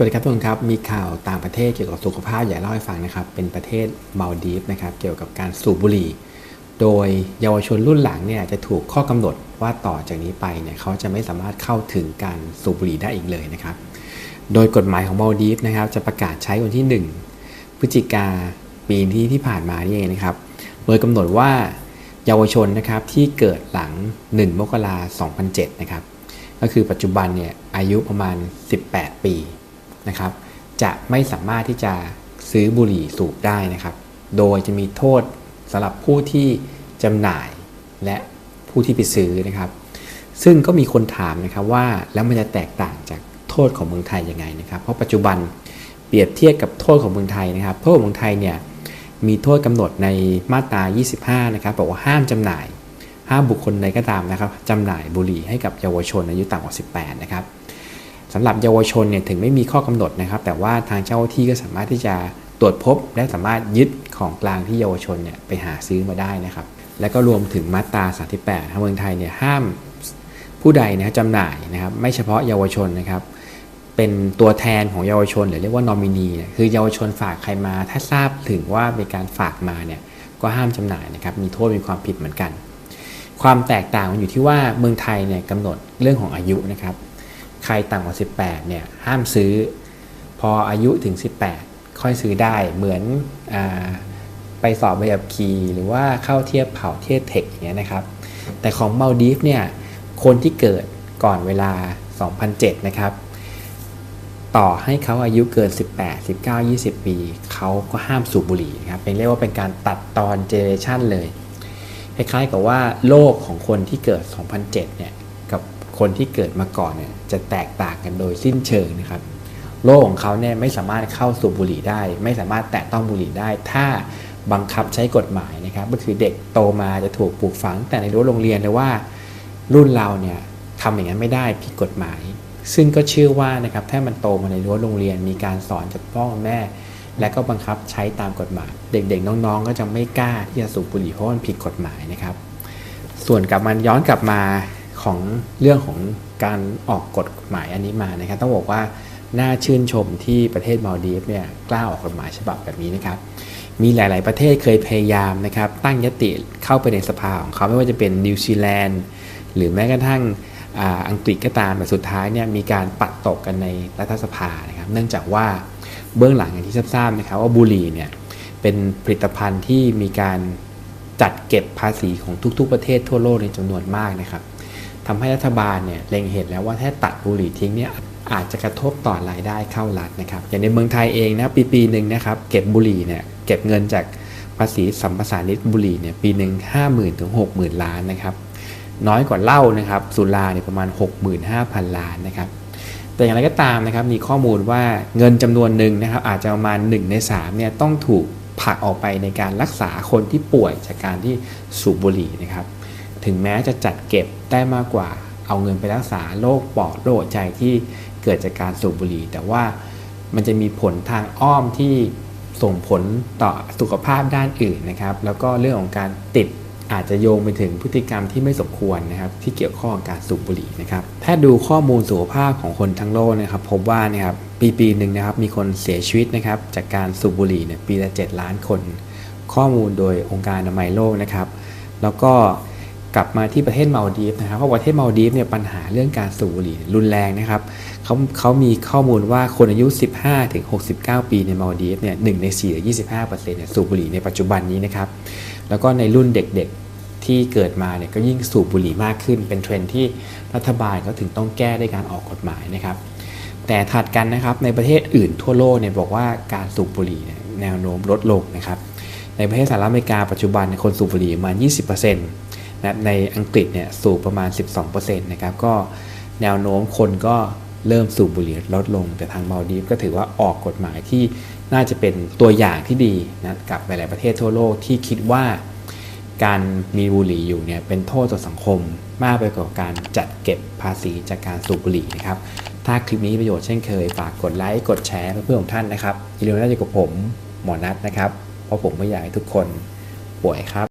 สวัสดีครับทุกคนครับ มีข่าวต่างประเทศเกี่ยวกับสุขภาพอยากเล่าให้ฟังนะครับ เป็นประเทศมาลดีฟนะครับ เกี่ยวกับการสูบบุหรี่ โดยเยาวชนรุ่นหลังเนี่ยจะถูกข้อกำหนดว่าต่อจากนี้ไปเนี่ยเขาจะไม่สามารถเข้าถึงการสูบบุหรี่ได้อีกเลยนะครับ โดยกฎหมายของมาลดีฟนะครับ จะประกาศใช้วันที่ 1 พฤศจิกาปีที่ที่ผ่านมานี่เองนะครับ โดยกำหนดว่าเยาวชนนะครับที่เกิดหลัง 1 มกราคม 2007 นะครับ ก็คือปัจจุบันเนี่ยอายุประมาณ 18 ปี นะครับ จะไม่สามารถที่จะซื้อบุหรี่สูบได้นะครับ โดยจะมีโทษสำหรับผู้ที่จำหน่ายและผู้ที่ไปซื้อนะครับ ซึ่งก็มีคนถามนะครับว่าแล้วมันจะแตกต่างจากโทษของเมืองไทยยังไงนะครับ เพราะปัจจุบันเปรียบเทียบกับโทษของเมืองไทยนะครับโทษของเมืองไทยเนี่ยมีโทษกำหนดในมาตรา 25 นะครับบอกว่าห้ามจำหน่าย ห้ามบุคคลใดก็ตามนะครับจำหน่ายบุหรี่ให้กับเยาวชนอายุต่ำกว่า 18 นะครับ สำหรับเยาวชนเนี่ยถึงไม่มีข้อกำหนดนะครับ แต่ว่าทางเจ้าหน้าที่ก็สามารถที่จะตรวจพบ และสามารถยึดของกลางที่เยาวชนเนี่ยไปหาซื้อมาได้นะครับ และก็รวมถึงมาตรา 38ทางเมืองไทยเนี่ยห้ามผู้ใดนะครับจำหน่ายนะครับ ไม่เฉพาะเยาวชนนะครับ เป็นตัวแทนของเยาวชนหรือเรียกว่านอมินีคือเยาวชนฝากใครมา ถ้าทราบถึงว่ามีการฝากมาเนี่ยก็ห้ามจำหน่ายนะครับ มีโทษมีความผิดเหมือนกัน ความแตกต่างมันอยู่ที่ว่าเมืองไทยเนี่ยกำหนดเรื่องของอายุนะครับ ใครต่ำกว่า 18เนี่ยห้ามซื้อ พออายุถึง 18 ค่อยซื้อได้เหมือนอไปสอบใบขับขี่หรือว่าเข้าเทียบเผ่าเทียบเทคอย่างเงี้ยนะครับ แต่ของมาลดีฟเนี่ยคนที่เกิดก่อนเวลา 2007 นะครับ ต่อให้เขาอายุเกิน 18 19 20 ปี เขาก็ห้ามสูบบุหรี่นะครับ เป็นเรียกว่าเป็นการตัดตอนเจเนเรชันเลย คล้ายๆกับว่าโลกของคนที่เกิด 2007 เนี่ย คนที่เกิดมาก่อนเนี่ยจะแตกต่างกันโดยสิ้นเชิงนะครับ โลกของเขาเนี่ยไม่สามารถเข้าสู่บุหรี่ได้ ไม่สามารถแตะต้องบุหรี่ได้ ถ้าบังคับใช้กฎหมายนะครับ ก็คือเด็กโตมาจะถูกปลูกฝัง แต่ในรั้วโรงเรียนเลยว่า รุ่นเราเนี่ยทำอย่างนั้นไม่ได้ผิดกฎหมาย ซึ่งก็เชื่อว่านะครับถ้ามันโตมาในรั้วโรงเรียน มีการสอนจากพ่อแม่ และก็บังคับใช้ตามกฎหมาย เด็กๆน้องๆ ก็จะไม่กล้าที่จะสูบบุหรี่เพราะมันผิดกฎหมายนะครับ ส่วนกลับมันย้อนกลับมา ของเรื่องของการออกกฎหมายอันนี้มานะครับต้องบอกว่าน่าชื่นชมที่ประเทศมาลดีฟเนี่ยกล้าออกกฎหมายฉบับแบบนี้นะครับมีหลาย ๆ ประเทศเคยพยายามนะครับตั้งยติเข้าไปในสภาของเขาไม่ว่าจะเป็นนิวซีแลนด์หรือแม้กระทั่งอ,อังกฤษก็ตามแต่สุดท้ายเนี่ยมีการปัดตกกันในรัฐสภานะครับเนื่องจากว่าเบื้องหลังอย่างที่ทราบๆนะครับว่าบุหรี่เนี่ยเป็นผลิตภัณฑ์ที่มีการจัดเก็บภาษีของทุก ๆ ประเทศทั่วโลกในจำนวนมากนะครับ ทำให้รัฐบาลเนี่ยเล็งเห็นแล้วว่าถ้าตัดบุหรี่ทิ้งเนี่ยอาจจะกระทบต่อรายได้เข้ารัฐนะครับ อย่างในเมืองไทยเองนะปีปีหนึ่งนะครับเก็บบุหรี่เนี่ยเก็บเงินจากภาษีสัมปทานนิตบุหรี่เนี่ยปีหนึ่งห้าหมื่นถึงหกหมื่นล้านนะครับน้อยกว่าเหล้านะครับสุราเนี่ยประมาณ 65,000 ล้านนะครับแต่อย่างไรก็ตามนะครับมีข้อมูลว่าเงินจำนวนหนึ่งนะครับอาจจะประมาณ1ใน3เนี่ยต้องถูกผลักออกไปในการรักษาคนที่ป่วยจากการที่สูบบุหรี่นะครับ ถึงแม้จะจัดเก็บได้มากกว่า เอาเงินไปรักษาโรคปอดโรคใจที่เกิดจากการสูบบุหรี่ แต่ว่ามันจะมีผลทางอ้อมที่ส่งผลต่อสุขภาพด้านอื่นนะครับ แล้วก็เรื่องของการติดอาจจะโยงไปถึงพฤติกรรมที่ไม่สมควรนะครับ ที่เกี่ยวข้องกับการสูบบุหรี่นะครับ ถ้าดูข้อมูลสุขภาพของคนทั้งโลกนะครับ พบว่านะครับปีปีหนึ่งนะครับมีคนเสียชีวิตนะครับจากการสูบบุหรี่เนี่ยปีละ 7 ล้านคน ข้อมูลโดยองค์การอนามัยโลกนะครับ แล้วก็ กลับมาที่ประเทศมาลดีฟนะครับเพราะประเทศมาลดีฟเนี่ยปัญหาเรื่องการสูบบุหรี่รุนแรงนะครับเขาเขามีข้อมูลว่าคนอายุ 15ถึง69 ปีในมาลดีฟเนี่ยหนึ่งใน4หรือ25เปอร์เซ็นต์เนี่ยสูบบุหรี่ในปัจจุบันนี้นะครับแล้วก็ในรุ่นเด็กๆที่เกิดมาเนี่ยก็ยิ่งสูบบุหรี่มากขึ้น เป็นเทรนที่รัฐบาลก็ถึงต้องแก้ด้วยการออกกฎหมายนะครับ แต่ถัดกันนะครับในประเทศอื่นทั่วโลกเนี่ยบอกว่าการสูบบุหรี่แนวโน้มลดลงนะครับในประเทศสหรัฐอเมริกาปัจจุบันคนสูบบุหรี่ประมาณ 20% นะในอังกฤษเนี่ยสูบประมาณ 12%นะครับก็แนวโน้มคนก็เริ่มสูบบุหรี่ลดลง แต่ทางมาลดีฟก็ถือว่าออกกฎหมายที่น่าจะเป็นตัวอย่างที่ดีนะกับหลายๆประเทศทั่วโลกที่คิดว่าการมีบุหรี่อยู่เนี่ยเป็นโทษต่อสังคมมากไปกว่าการจัดเก็บภาษีจากการสูบบุหรี่นะครับ ถ้าคลิปนี้ประโยชน์เช่นเคย ฝากกดไลค์กดแชร์เพื่อนๆของท่านนะครับอย่าลืมน่าจะกับผมหมอนัทนะครับ เพราะผมไม่อยากให้ทุกคนป่วยครับ